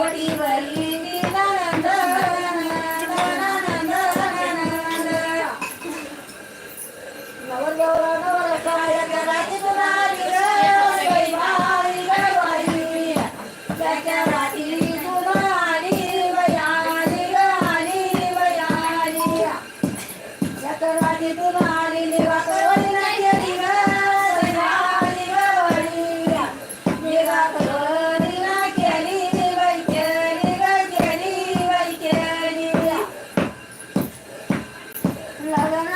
Body. Love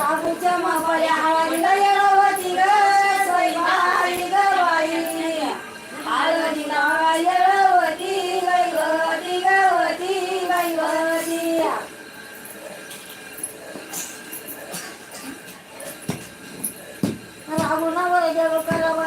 राबूच्या मापाया हळदीला येळवती ग सैबाई गवाई हळदीला येळवती गैवती गैवती देव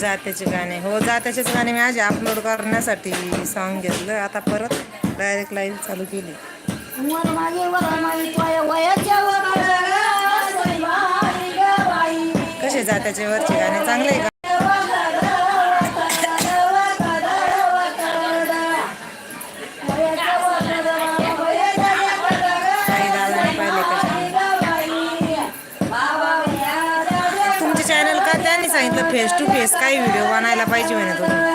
जात्याचे गाणे. हो जात्याचेच गाणे मी आज अपलोड करण्यासाठी सॉन्ग घेतलं. आता परत डायरेक्ट लाईव्ह चालू केली. कसे जात्याचे वरचे गाणे? चांगले सांगितलं फेस टू फेस काही व्हिडिओ बनायला पाहिजे म्हणे तुम्ही.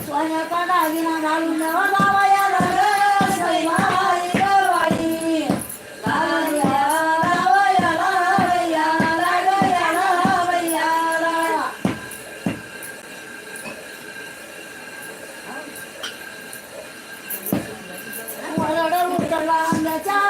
सोन्याचा 啦啦啦